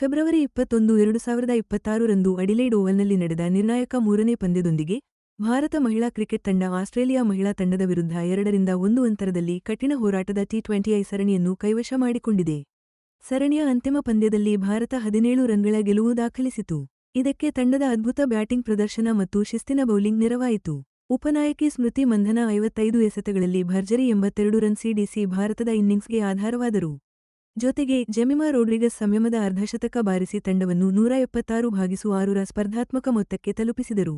February ಇಪ್ಪತ್ತೊಂದು, ಎರಡು ಸಾವಿರದ ಇಪ್ಪತ್ತಾರರಂದು ಅಡಿಲೈಡ್ ಓವಲ್ನಲ್ಲಿ ನಡೆದ ನಿರ್ಣಾಯಕ ಮೂರನೇ ಪಂದ್ಯದೊಂದಿಗೆ ಭಾರತ ಮಹಿಳಾ ಕ್ರಿಕೆಟ್ ತಂಡ ಆಸ್ಟ್ರೇಲಿಯಾ ಮಹಿಳಾ ತಂಡದ ವಿರುದ್ಧ ಎರಡರಿಂದ ಒಂದು ಅಂತರದಲ್ಲಿ ಕಠಿಣ ಹೋರಾಟದ ಟಿ ಟ್ವೆಂಟಿಐ ಸರಣಿಯನ್ನು ಕೈವಶ ಮಾಡಿಕೊಂಡಿದೆ. ಸರಣಿಯ ಅಂತಿಮ ಪಂದ್ಯದಲ್ಲಿ ಭಾರತ ಹದಿನೇಳು ರನ್ಗಳ ಗೆಲುವು ದಾಖಲಿಸಿತು. ಇದಕ್ಕೆ ತಂಡದ ಅದ್ಭುತ ಬ್ಯಾಟಿಂಗ್ ಪ್ರದರ್ಶನ ಮತ್ತು ಶಿಸ್ತಿನ ಬೌಲಿಂಗ್ ನೆರವಾಯಿತು. ಉಪನಾಯಕಿ ಸ್ಮೃತಿ ಮಂಧನ ಐವತ್ತೈದು ಎಸೆತಗಳಲ್ಲಿ ಭರ್ಜರಿ ಎಂಬತ್ತೆರಡು ರನ್ ಸಿಡಿಸಿ ಭಾರತದ ಇನ್ನಿಂಗ್ಸ್ಗೆ ಆಧಾರವಾದರು. ಜೊತೆಗೆ ಜೆಮಿಮಾ ರೋಡ್ರಿಗಸ್ ಸಂಯಮದ ಅರ್ಧಶತಕ ಬಾರಿಸಿ ತಂಡವನ್ನು ನೂರ ಎಪ್ಪತ್ತಾರು ಭಾಗಿಸು ಆರುರ ಸ್ಪರ್ಧಾತ್ಮಕ ಮೊತ್ತಕ್ಕೆ ತಲುಪಿಸಿದರು.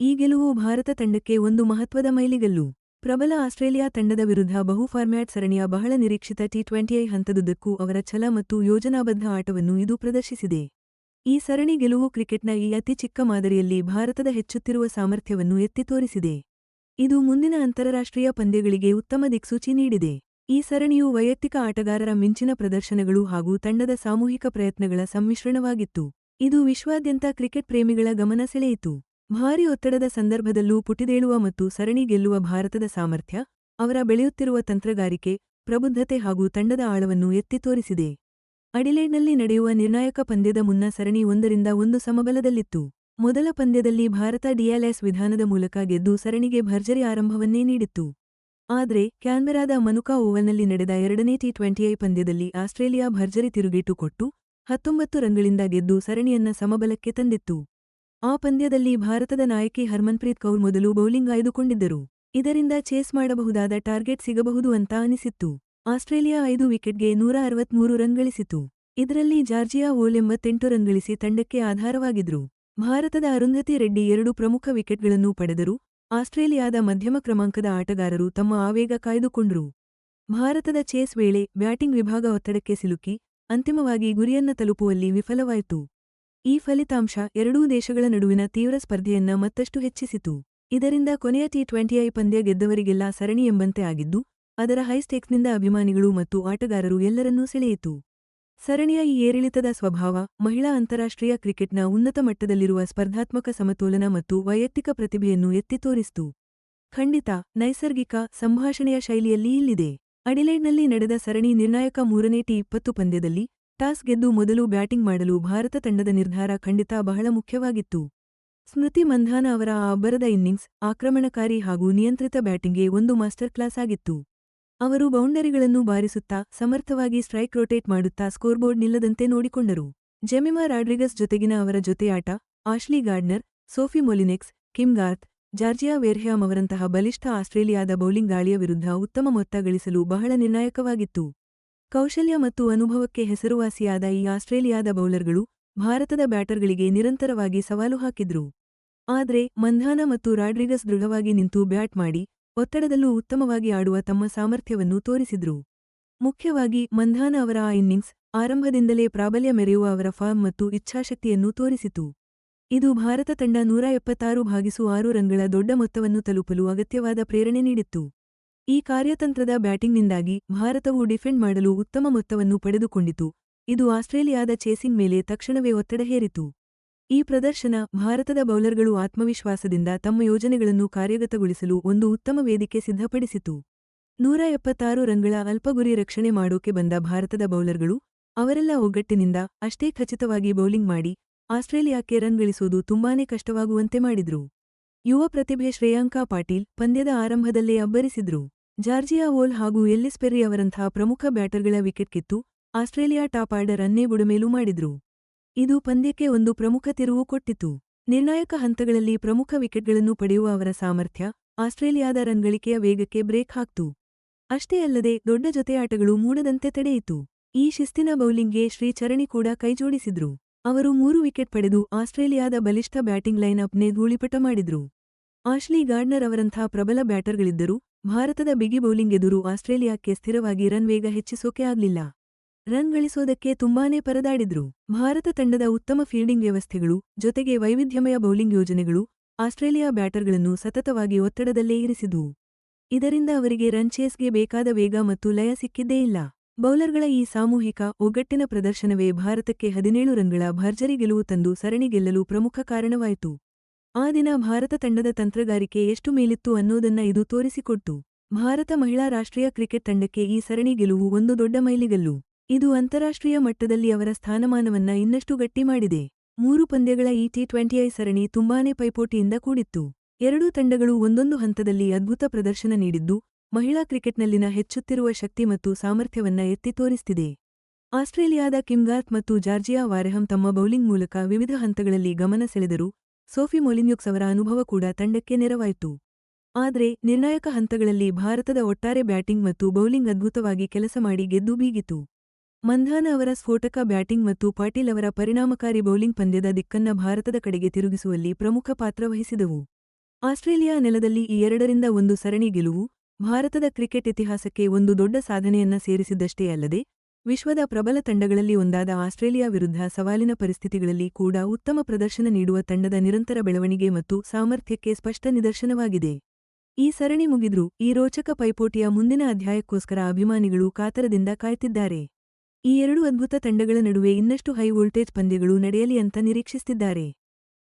ಈ ಗೆಲುವು ಭಾರತ ತಂಡಕ್ಕೆ ಒಂದು ಮಹತ್ವದ ಮೈಲಿಗಲ್ಲು. ಪ್ರಬಲ ಆಸ್ಟ್ರೇಲಿಯಾ ತಂಡದ ವಿರುದ್ಧ ಬಹು ಫಾರ್ಮ್ಯಾಟ್ ಸರಣಿಯ ಬಹಳ ನಿರೀಕ್ಷಿತ ಟಿ ಟ್ವೆಂಟಿಐ ಹಂತದುದ್ದಕ್ಕೂ ಅವರ ಛಲ ಮತ್ತು ಯೋಜನಾಬದ್ಧ ಆಟವನ್ನು ಇದು ಪ್ರದರ್ಶಿಸಿದೆ. ಈ ಸರಣಿ ಗೆಲುವು ಕ್ರಿಕೆಟ್ನ ಈ ಅತಿ ಚಿಕ್ಕ ಮಾದರಿಯಲ್ಲಿ ಭಾರತದ ಹೆಚ್ಚುತ್ತಿರುವ ಸಾಮರ್ಥ್ಯವನ್ನು ಎತ್ತಿ ತೋರಿಸಿದೆ. ಇದು ಮುಂದಿನ ಅಂತಾರಾಷ್ಟ್ರೀಯ ಪಂದ್ಯಗಳಿಗೆ ಉತ್ತಮ ದಿಕ್ಸೂಚಿ ನೀಡಿದೆ. ಈ ಸರಣಿಯು ವೈಯಕ್ತಿಕ ಆಟಗಾರರ ಮಿಂಚಿನ ಪ್ರದರ್ಶನಗಳು ಹಾಗೂ ತಂಡದ ಸಾಮೂಹಿಕ ಪ್ರಯತ್ನಗಳ ಸಮ್ಮಿಶ್ರಣವಾಗಿತ್ತು. ಇದು ವಿಶ್ವಾದ್ಯಂತ ಕ್ರಿಕೆಟ್ ಪ್ರೇಮಿಗಳ ಗಮನ ಸೆಳೆಯಿತು. ಭಾರೀ ಒತ್ತಡದ ಸಂದರ್ಭದಲ್ಲೂ ಪುಟಿದೇಳುವ ಮತ್ತು ಸರಣಿ ಗೆಲ್ಲುವ ಭಾರತದ ಸಾಮರ್ಥ್ಯ, ಅವರ ಬೆಳೆಯುತ್ತಿರುವ ತಂತ್ರಗಾರಿಕೆ, ಪ್ರಬುದ್ಧತೆ ಹಾಗೂ ತಂಡದ ಆಳವನ್ನು ಎತ್ತಿ ತೋರಿಸಿದೆ. ಅಡಿಲೇಡ್ನಲ್ಲಿ ನಡೆಯುವ ನಿರ್ಣಾಯಕ ಪಂದ್ಯದ ಮುನ್ನ ಸರಣಿ ಒಂದರಿಂದ ಒಂದು ಸಮಬಲದಲ್ಲಿತ್ತು. ಮೊದಲ ಪಂದ್ಯದಲ್ಲಿ ಭಾರತ ಡಿಎಲ್ಎಸ್ ವಿಧಾನದ ಮೂಲಕ ಗೆದ್ದು ಸರಣಿಗೆ ಭರ್ಜರಿ ಆರಂಭವನ್ನೇ ನೀಡಿತ್ತು. ಆದರೆ, ಕ್ಯಾನ್ಬೆರಾದ ಮನುಕಾ ಓವಲ್ನಲ್ಲಿ ನಡೆದ ಎರಡನೇ ಟಿ ಟ್ವೆಂಟಿಐ ಪಂದ್ಯದಲ್ಲಿ ಆಸ್ಟ್ರೇಲಿಯಾ ಭರ್ಜರಿ ತಿರುಗೇಟು ಕೊಟ್ಟು ಹತ್ತೊಂಬತ್ತು ರನ್ಗಳಿಂದ ಗೆದ್ದು ಸರಣಿಯನ್ನ ಸಮಬಲಕ್ಕೆ ತಂದಿತ್ತು. ಆ ಪಂದ್ಯದಲ್ಲಿ ಭಾರತದ ನಾಯಕಿ ಹರ್ಮನ್ಪ್ರೀತ್ ಕೌರ್ ಮೊದಲು ಬೌಲಿಂಗ್ ಆಯ್ದುಕೊಂಡಿದ್ದರು. ಇದರಿಂದ ಚೇಸ್ ಮಾಡಬಹುದಾದ ಟಾರ್ಗೆಟ್ ಸಿಗಬಹುದು ಅಂತ ಅನಿಸಿತ್ತು. ಆಸ್ಟ್ರೇಲಿಯಾ ಐದು ವಿಕೆಟ್ಗೆ ನೂರ ಅರವತ್ಮೂರು ರನ್ ಇದರಲ್ಲಿ ಜಾರ್ಜಿಯಾ ಓಲ್ ಎಂಬತ್ತೆಂಟು ರನ್ ತಂಡಕ್ಕೆ ಆಧಾರವಾಗಿದ್ರು. ಭಾರತದ ಅರುಂಧತಿ ರೆಡ್ಡಿ ಎರಡು ಪ್ರಮುಖ ವಿಕೆಟ್ಗಳನ್ನು ಪಡೆದರು. ಆಸ್ಟ್ರೇಲಿಯಾದ ಮಧ್ಯಮ ಕ್ರಮಾಂಕದ ಆಟಗಾರರು ತಮ್ಮ ಆವೇಗ ಕಾಯ್ದುಕೊಂಡರು. ಭಾರತದ ಚೇಸ್ ವೇಳೆ ಬ್ಯಾಟಿಂಗ್ ವಿಭಾಗ ಒತ್ತಡಕ್ಕೆ ಸಿಲುಕಿ, ಅಂತಿಮವಾಗಿ ಗುರಿಯನ್ನ ತಲುಪುವಲ್ಲಿ ವಿಫಲವಾಯಿತು. ಈ ಫಲಿತಾಂಶ ಎರಡೂ ದೇಶಗಳ ನಡುವಿನ ತೀವ್ರ ಸ್ಪರ್ಧೆಯನ್ನ ಮತ್ತಷ್ಟು ಹೆಚ್ಚಿಸಿತು. ಇದರಿಂದ ಕೊನೆಯ ಟಿ ಟ್ವೆಂಟಿಐ ಪಂದ್ಯ ಗೆದ್ದವರಿಗೆಲ್ಲ ಸರಣಿ ಎಂಬಂತೆ ಆಗಿದ್ದು, ಅದರ ಹೈಸ್ಟೇಕ್ಸ್ನಿಂದ ಅಭಿಮಾನಿಗಳು ಮತ್ತು ಆಟಗಾರರು ಎಲ್ಲರನ್ನೂ ಸೆಳೆಯಿತು. ಸರಣಿಯ ಈ ಏರಿಳಿತದ ಸ್ವಭಾವ, ಮಹಿಳಾ ಅಂತಾರಾಷ್ಟ್ರೀಯ ಕ್ರಿಕೆಟ್ನ ಉನ್ನತ ಮಟ್ಟದಲ್ಲಿರುವ ಸ್ಪರ್ಧಾತ್ಮಕ ಸಮತೋಲನ ಮತ್ತು ವೈಯಕ್ತಿಕ ಪ್ರತಿಭೆಯನ್ನು ಎತ್ತಿ ತೋರಿಸಿತು. ಖಂಡಿತ, ನೈಸರ್ಗಿಕ ಸಂಭಾಷಣೆಯ ಶೈಲಿಯಲ್ಲಿ ಇಲ್ಲಿದೆ. ಅಡಿಲೈಡ್ನಲ್ಲಿ ನಡೆದ ಸರಣಿ ನಿರ್ಣಾಯಕ ಮೂರನೇ ಟಿ ಇಪ್ಪತ್ತು ಪಂದ್ಯದಲ್ಲಿ ಟಾಸ್ ಗೆದ್ದು ಮೊದಲು ಬ್ಯಾಟಿಂಗ್ ಮಾಡಲು ಭಾರತ ತಂಡದ ನಿರ್ಧಾರ ಖಂಡಿತ ಬಹಳ ಮುಖ್ಯವಾಗಿತ್ತು. ಸ್ಮೃತಿ ಮಂಧಾನ ಅವರ ಆ ಅಬ್ಬರದ ಇನ್ನಿಂಗ್ಸ್, ಆಕ್ರಮಣಕಾರಿ ಹಾಗೂ ನಿಯಂತ್ರಿತ ಬ್ಯಾಟಿಂಗ್ಗೆ ಒಂದು ಮಾಸ್ಟರ್ ಕ್ಲಾಸ್ ಆಗಿತ್ತು. ಅವರು ಬೌಂಡರಿಗಳನ್ನು ಬಾರಿಸುತ್ತಾ ಸಮರ್ಥವಾಗಿ ಸ್ಟ್ರೈಕ್ ರೊಟೇಟ್ ಮಾಡುತ್ತಾ ಸ್ಕೋರ್ಬೋರ್ಡ್ ನಿಲ್ಲದಂತೆ ನೋಡಿಕೊಂಡರು. ಜೆಮಿಮಾ ರಾಡ್ರಿಗಸ್ ಜೊತೆಗಿನ ಅವರ ಜೊತೆಯಾಟ Ashleigh Gardner, Sophie Molineux Kim Garth Georgia Wareham ಅವರಂತಹ ಬಲಿಷ್ಠ ಆಸ್ಟ್ರೇಲಿಯಾದ ಬೌಲಿಂಗ್ ದಾಳಿಯ ವಿರುದ್ಧ ಉತ್ತಮ ಮೊತ್ತ ಗಳಿಸಲು ಬಹಳ ನಿರ್ಣಾಯಕವಾಗಿತ್ತು. ಕೌಶಲ್ಯ ಮತ್ತು ಅನುಭವಕ್ಕೆ ಹೆಸರುವಾಸಿಯಾದ ಈ ಆಸ್ಟ್ರೇಲಿಯಾದ ಬೌಲರ್ಗಳು ಭಾರತದ ಬ್ಯಾಟರ್ಗಳಿಗೆ ನಿರಂತರವಾಗಿ ಸವಾಲು ಹಾಕಿದ್ರು. ಆದ್ರೆ, ಮಂಧಾನ ಮತ್ತು ರಾಡ್ರಿಗಸ್ ದೃಢವಾಗಿ ನಿಂತು ಬ್ಯಾಟ್ ಮಾಡಿ ಒತ್ತಡದಲ್ಲೂ ಉತ್ತಮವಾಗಿ ಆಡುವ ತಮ್ಮ ಸಾಮರ್ಥ್ಯವನ್ನು ತೋರಿಸಿದ್ರು. ಮುಖ್ಯವಾಗಿ ಮಂಧಾನ ಅವರ ಆ ಇನ್ನಿಂಗ್ಸ್ ಆರಂಭದಿಂದಲೇ ಪ್ರಾಬಲ್ಯ ಮೆರೆಯುವ ಅವರ ಫಾರ್ಮ್ ಮತ್ತು ಇಚ್ಛಾಶಕ್ತಿಯನ್ನು ತೋರಿಸಿತು. ಇದು ಭಾರತ ತಂಡ ನೂರ ಎಪ್ಪತ್ತಾರು ಭಾಗಿಸು ಆರು ರನ್ಗಳ ದೊಡ್ಡ ಮೊತ್ತವನ್ನು ತಲುಪಲು ಅಗತ್ಯವಾದ ಪ್ರೇರಣೆ ನೀಡಿತ್ತು. ಈ ಕಾರ್ಯತಂತ್ರದ ಬ್ಯಾಟಿಂಗ್ನಿಂದಾಗಿ ಭಾರತವು ಡಿಫೆಂಡ್ ಮಾಡಲು ಉತ್ತಮ ಮೊತ್ತವನ್ನು ಪಡೆದುಕೊಂಡಿತು. ಇದು ಆಸ್ಟ್ರೇಲಿಯಾದ ಚೇಸಿಂಗ್ ಮೇಲೆ ತಕ್ಷಣವೇ ಒತ್ತಡ ಹೇರಿತು. ಈ ಪ್ರದರ್ಶನ ಭಾರತದ ಬೌಲರ್ಗಳು ಆತ್ಮವಿಶ್ವಾಸದಿಂದ ತಮ್ಮ ಯೋಜನೆಗಳನ್ನು ಕಾರ್ಯಗತಗೊಳಿಸಲು ಒಂದು ಉತ್ತಮ ವೇದಿಕೆ ಸಿದ್ಧಪಡಿಸಿತು. ನೂರ ಎಪ್ಪತ್ತಾರು ರನ್ಗಳ ಅಲ್ಪಗುರಿ ರಕ್ಷಣೆ ಮಾಡೋಕೆ ಬಂದ ಭಾರತದ ಬೌಲರ್ಗಳು ಅವರೆಲ್ಲ ಒಗ್ಗಟ್ಟಿನಿಂದ ಅಷ್ಟೇ ಖಚಿತವಾಗಿ ಬೌಲಿಂಗ್ ಮಾಡಿ ಆಸ್ಟ್ರೇಲಿಯಾಕ್ಕೆ ರನ್ ಗಳಿಸುವುದು ತುಂಬಾನೇ ಕಷ್ಟವಾಗುವಂತೆ ಮಾಡಿದ್ರು. ಯುವ ಪ್ರತಿಭೆ ಶ್ರೇಯಾಂಕಾ ಪಾಟೀಲ್ ಪಂದ್ಯದ ಆರಂಭದಲ್ಲೇ ಅಬ್ಬರಿಸಿದ್ರು. ಜಾರ್ಜಿಯಾ ವೋಲ್ ಹಾಗೂ ಎಲ್ಲಿಸ್ಪೆರ್ರಿ ಅವರಂಥ ಪ್ರಮುಖ ಬ್ಯಾಟರ್ಗಳ ವಿಕೆಟ್ ಕಿತ್ತು ಆಸ್ಟ್ರೇಲಿಯಾ ಟಾಪ್ ಆರ್ಡರ್ ಅನ್ನೇ ಬುಡಮೇಲು ಮಾಡಿದ್ರು. ಇದು ಪಂದ್ಯಕ್ಕೆ ಒಂದು ಪ್ರಮುಖ ತಿರುವು ಕೊಟ್ಟಿತು. ನಿರ್ಣಾಯಕ ಹಂತಗಳಲ್ಲಿ ಪ್ರಮುಖ ವಿಕೆಟ್ಗಳನ್ನು ಪಡೆಯುವ ಅವರ ಸಾಮರ್ಥ್ಯ, ಆಸ್ಟ್ರೇಲಿಯಾದ ರನ್ ಗಳಿಕೆಯ ವೇಗಕ್ಕೆ ಬ್ರೇಕ್ ಹಾಕ್ತು. ಅಷ್ಟೇ ಅಲ್ಲದೆ, ದೊಡ್ಡ ಜೊತೆಯಾಟಗಳು ಮೂಡದಂತೆ ತಡೆಯಿತು. ಈ ಶಿಸ್ತಿನ ಬೌಲಿಂಗ್ಗೆ ಶ್ರೀಚರಣಿ ಕೂಡ ಕೈಜೋಡಿಸಿದ್ರು ಅವರು ಮೂರು ವಿಕೆಟ್ ಪಡೆದು ಆಸ್ಟ್ರೇಲಿಯಾದ ಬಲಿಷ್ಠ ಬ್ಯಾಟಿಂಗ್ ಲೈನ್ಅಪ್ನೇ ಧೂಳಿಪಟ ಮಾಡಿದ್ರು. ಆಶ್ಲಿ ಗಾರ್ಡ್ನರ್ ಅವರಂಥ ಪ್ರಬಲ ಬ್ಯಾಟರ್ಗಳಿದ್ದರೂ, ಭಾರತದ ಬಿಗಿ ಬೌಲಿಂಗ್ ಎದುರು ಆಸ್ಟ್ರೇಲಿಯಾಕ್ಕೆ ಸ್ಥಿರವಾಗಿ ರನ್ ವೇಗ ಹೆಚ್ಚಿಸೋಕೆ ಆಗ್ಲಿಲ್ಲ. ರನ್ ಗಳಿಸೋದಕ್ಕೆ ತುಂಬಾನೇ ಪರದಾಡಿದ್ರು. ಭಾರತ ತಂಡದ ಉತ್ತಮ ಫೀಲ್ಡಿಂಗ್ ವ್ಯವಸ್ಥೆಗಳು, ಜೊತೆಗೆ ವೈವಿಧ್ಯಮಯ ಬೌಲಿಂಗ್ ಯೋಜನೆಗಳು, ಆಸ್ಟ್ರೇಲಿಯಾ ಬ್ಯಾಟರ್ಗಳನ್ನು ಸತತವಾಗಿ ಒತ್ತಡದಲ್ಲೇ ಇರಿಸಿದ್ವು. ಇದರಿಂದ ಅವರಿಗೆ ರನ್ ಚೇಸ್ಗೆ ಬೇಕಾದ ವೇಗ ಮತ್ತು ಲಯ ಸಿಕ್ಕಿದ್ದೇ ಇಲ್ಲ. ಬೌಲರ್ಗಳ ಈ ಸಾಮೂಹಿಕ, ಒಗ್ಗಟ್ಟಿನ ಪ್ರದರ್ಶನವೇ ಭಾರತಕ್ಕೆ ಹದಿನೇಳು ರನ್ಗಳ ಭರ್ಜರಿ ಗೆಲುವು ತಂದು ಸರಣಿ ಗೆಲ್ಲಲು ಪ್ರಮುಖ ಕಾರಣವಾಯಿತು. ಆ ದಿನ ಭಾರತ ತಂಡದ ತಂತ್ರಗಾರಿಕೆ ಎಷ್ಟು ಮೇಲಿತ್ತು ಅನ್ನೋದನ್ನ ಇದು ತೋರಿಸಿಕೊಟ್ಟು ಭಾರತ ಮಹಿಳಾ ರಾಷ್ಟ್ರೀಯ ಕ್ರಿಕೆಟ್ ತಂಡಕ್ಕೆ ಈ ಸರಣಿ ಗೆಲುವು ಒಂದು ದೊಡ್ಡ ಮೈಲಿಗಲ್ಲು. ಇದು ಅಂತಾರಾಷ್ಟ್ರೀಯ ಮಟ್ಟದಲ್ಲಿ ಅವರ ಸ್ಥಾನಮಾನವನ್ನ ಇನ್ನಷ್ಟು ಗಟ್ಟಿಮಾಡಿದೆ ಮೂರು ಪಂದ್ಯಗಳ ಈ ಟಿ ಟ್ವೆಂಟಿಐ ಸರಣಿ ತುಂಬಾನೇ ಪೈಪೋಟಿಯಿಂದ ಕೂಡಿತ್ತು. ಎರಡೂ ತಂಡಗಳು ಒಂದೊಂದು ಹಂತದಲ್ಲಿ ಅದ್ಭುತ ಪ್ರದರ್ಶನ ನೀಡಿದ್ದು, ಮಹಿಳಾ ಕ್ರಿಕೆಟ್ನಲ್ಲಿನ ಹೆಚ್ಚುತ್ತಿರುವ ಶಕ್ತಿ ಮತ್ತು ಸಾಮರ್ಥ್ಯವನ್ನ ಎತ್ತಿ ತೋರಿಸ್ತಿದೆ. ಆಸ್ಟ್ರೇಲಿಯಾದ ಕಿಮ್ಗಾತ್ ಮತ್ತು ಜಾರ್ಜಿಯಾ ವಾರೆಹಂ ತಮ್ಮ ಬೌಲಿಂಗ್ ಮೂಲಕ ವಿವಿಧ ಹಂತಗಳಲ್ಲಿ ಗಮನ ಸೆಳೆದರು. ಸೋಫಿ ಮೊಲಿನ್ಯುಕ್ಸ್ ಅವರ ಅನುಭವ ಕೂಡ ತಂಡಕ್ಕೆ ನೆರವಾಯಿತು. ಆದರೆ, ನಿರ್ಣಾಯಕ ಹಂತಗಳಲ್ಲಿ ಭಾರತದ ಒಟ್ಟಾರೆ ಬ್ಯಾಟಿಂಗ್ ಮತ್ತು ಬೌಲಿಂಗ್ ಅದ್ಭುತವಾಗಿ ಕೆಲಸ ಮಾಡಿ ಗೆದ್ದು ಬೀಗಿತು. ಮಂಧಾನ ಅವರ ಸ್ಫೋಟಕ ಬ್ಯಾಟಿಂಗ್ ಮತ್ತು ಪಾಟೀಲ್ ಅವರ ಪರಿಣಾಮಕಾರಿ ಬೌಲಿಂಗ್ ಪಂದ್ಯದ ದಿಕ್ಕನ್ನ ಭಾರತದ ಕಡೆಗೆ ತಿರುಗಿಸುವಲ್ಲಿ ಪ್ರಮುಖ ಪಾತ್ರ ವಹಿಸಿದವು. ಆಸ್ಟ್ರೇಲಿಯಾ ನೆಲದಲ್ಲಿ ಈ ಎರಡರಿಂದ ಒಂದು ಸರಣಿ ಗೆಲುವು, ಭಾರತದ ಕ್ರಿಕೆಟ್ ಇತಿಹಾಸಕ್ಕೆ ಒಂದು ದೊಡ್ಡ ಸಾಧನೆಯನ್ನ ಸೇರಿಸಿದ್ದಷ್ಟೇ ಅಲ್ಲದೆ, ವಿಶ್ವದ ಪ್ರಬಲ ತಂಡಗಳಲ್ಲಿ ಒಂದಾದ ಆಸ್ಟ್ರೇಲಿಯಾ ವಿರುದ್ಧ ಸವಾಲಿನ ಪರಿಸ್ಥಿತಿಗಳಲ್ಲಿ ಕೂಡ ಉತ್ತಮ ಪ್ರದರ್ಶನ ನೀಡುವ ತಂಡದ ನಿರಂತರ ಬೆಳವಣಿಗೆ ಮತ್ತು ಸಾಮರ್ಥ್ಯಕ್ಕೆ ಸ್ಪಷ್ಟ ನಿದರ್ಶನವಾಗಿದೆ. ಈ ಸರಣಿ ಮುಗಿದ್ರೂ ಈ ರೋಚಕ ಪೈಪೋಟಿಯ ಮುಂದಿನ ಅಧ್ಯಾಯಕ್ಕೋಸ್ಕರ ಅಭಿಮಾನಿಗಳು ಕಾತರದಿಂದ ಕಾಯ್ತಿದ್ದಾರೆ. ಈ ಎರಡು ಅದ್ಭುತ ತಂಡಗಳ ನಡುವೆ ಇನ್ನಷ್ಟು ಹೈ ವೋಲ್ಟೇಜ್ ಪಂದ್ಯಗಳು ನಡೆಯಲಿ ಅಂತ ನಿರೀಕ್ಷಿಸುತ್ತಿದ್ದಾರೆ